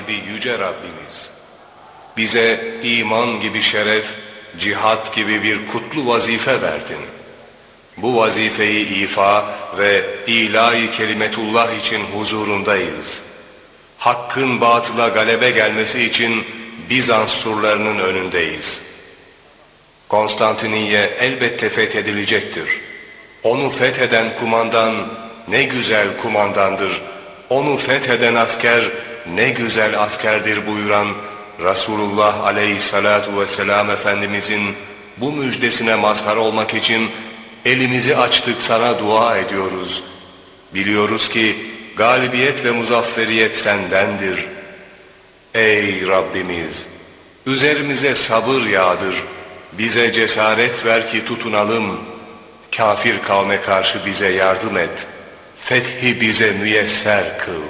sahibi Yüce Rabbimiz. Bize iman gibi şeref, cihat gibi bir kutlu vazife verdin. Bu vazifeyi ifa ve ilahi kelimetullah için huzurundayız. Hakkın batıla galebe gelmesi için Bizans surlarının önündeyiz. Konstantiniye elbette fethedilecektir. Onu fetheden kumandan ne güzel kumandandır. Onu fetheden asker ne güzel askerdir buyuran Resulullah aleyhissalatu vesselam Efendimizin bu müjdesine mazhar olmak için elimizi açtık sana dua ediyoruz. Biliyoruz ki galibiyet ve muzafferiyet sendendir. Ey Rabbimiz! Üzerimize sabır yağdır. Bize cesaret ver ki tutunalım. Kafir kavme karşı bize yardım et. Fethi bize müyesser kıl.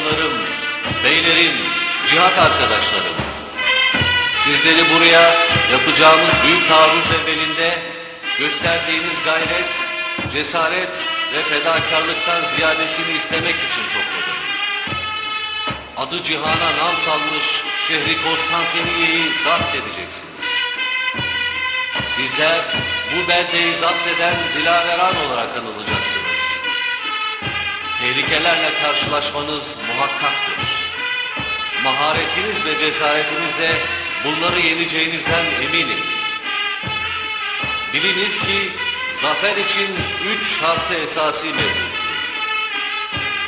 Benim paşalarım, beylerim, cihat arkadaşlarım. Sizleri buraya yapacağımız büyük taarruz evvelinde gösterdiğiniz gayret, cesaret ve fedakarlıktan ziyadesini istemek için topladım. Adı cihana nam salmış şehri Konstantiniye'yi zapt edeceksiniz. Sizler bu beldeyi zapt eden Dilaveran olarak anılacaksınız. Tehlikelerle karşılaşmanız muhakkaktır. Maharetiniz ve cesaretinizle bunları yeneceğinizden eminim. Biliniz ki zafer için üç şartı esası mevcuttur.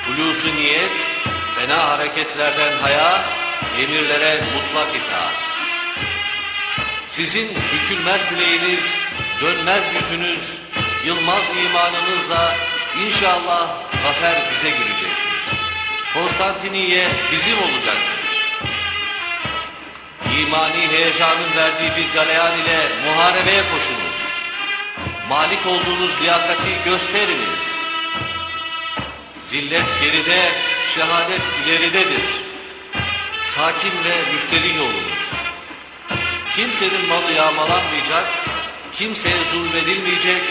Hulusu niyet, fena hareketlerden haya, emirlere mutlak itaat. Sizin bükülmez bileğiniz, dönmez yüzünüz, yılmaz imanınızla inşallah zafer bize gülecektir. Konstantiniye bizim olacaktır. İmani heyecanın verdiği bir galeyan ile muharebeye koşunuz. Malik olduğunuz liyakati gösteriniz. Zillet geride, şehadet ileridedir. Sakin ve müsterih olunuz. Kimsenin malı yağmalanmayacak, kimseye zulmedilmeyecek,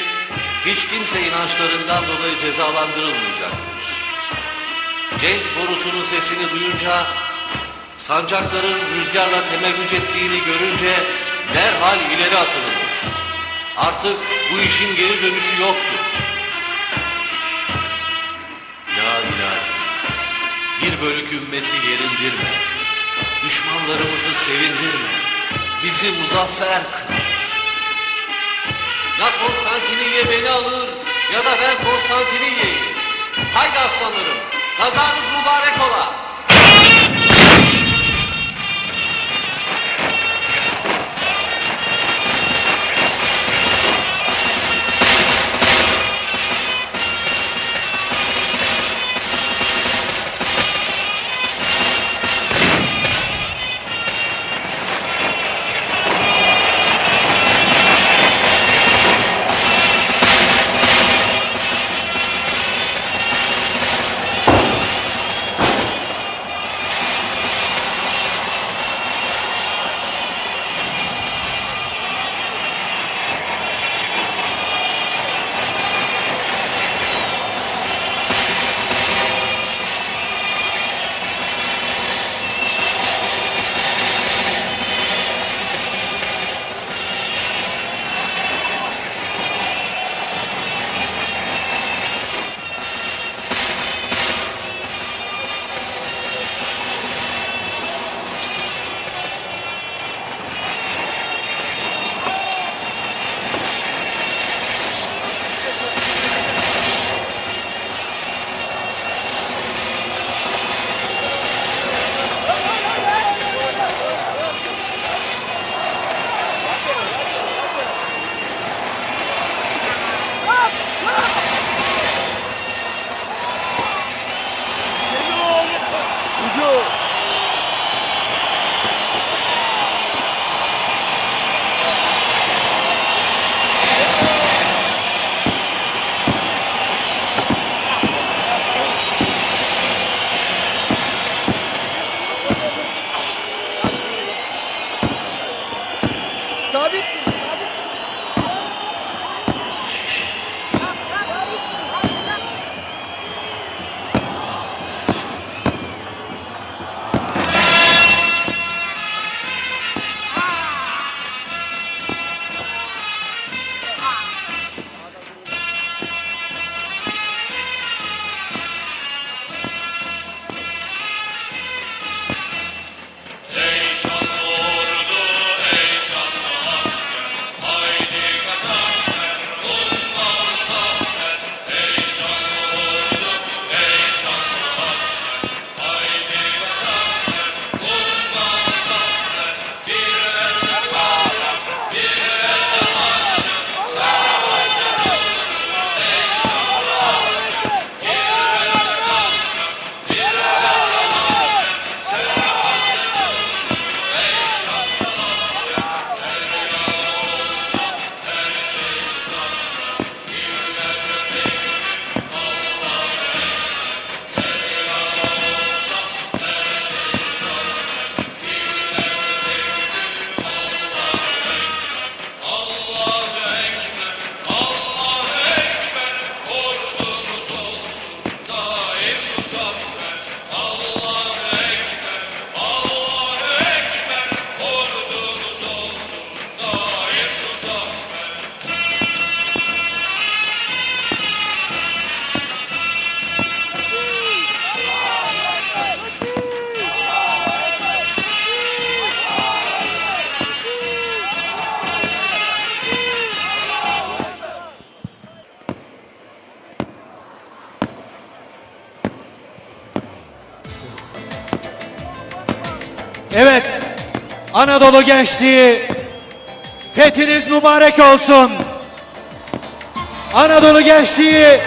hiç kimse inançlarından dolayı cezalandırılmayacaktır. Cenk borusunun sesini duyunca, sancakların rüzgarla temerrüc ettiğini görünce derhal ileri atılınız. Artık bu işin geri dönüşü yoktur. La ilahe, bir bölük ümmeti yerindirme, düşmanlarımızı sevindirme, bizi muzaffer kıl. Ya Konstantiniye beni alır ya da ben Konstantiniye'yi. Haydi aslanlarım, kazanız mübarek ola. Anadolu gençliği fethiniz mübarek olsun. Anadolu gençliği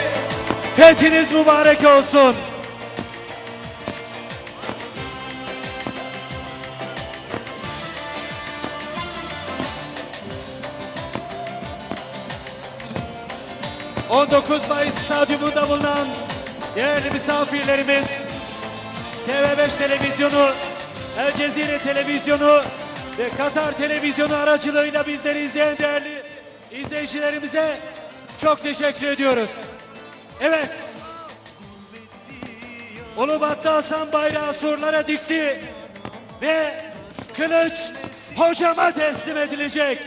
fethiniz mübarek olsun. ...19 Mayıs Stadyumunda bulunan değerli misafirlerimiz... TV5 televizyonu, El Cezire televizyonu ve Katar televizyonu aracılığıyla bizleri izleyen değerli izleyicilerimize çok teşekkür ediyoruz. Evet. Ulubat'ta Hasan bayrağı surlara dikti ve kılıç hocama teslim edilecek.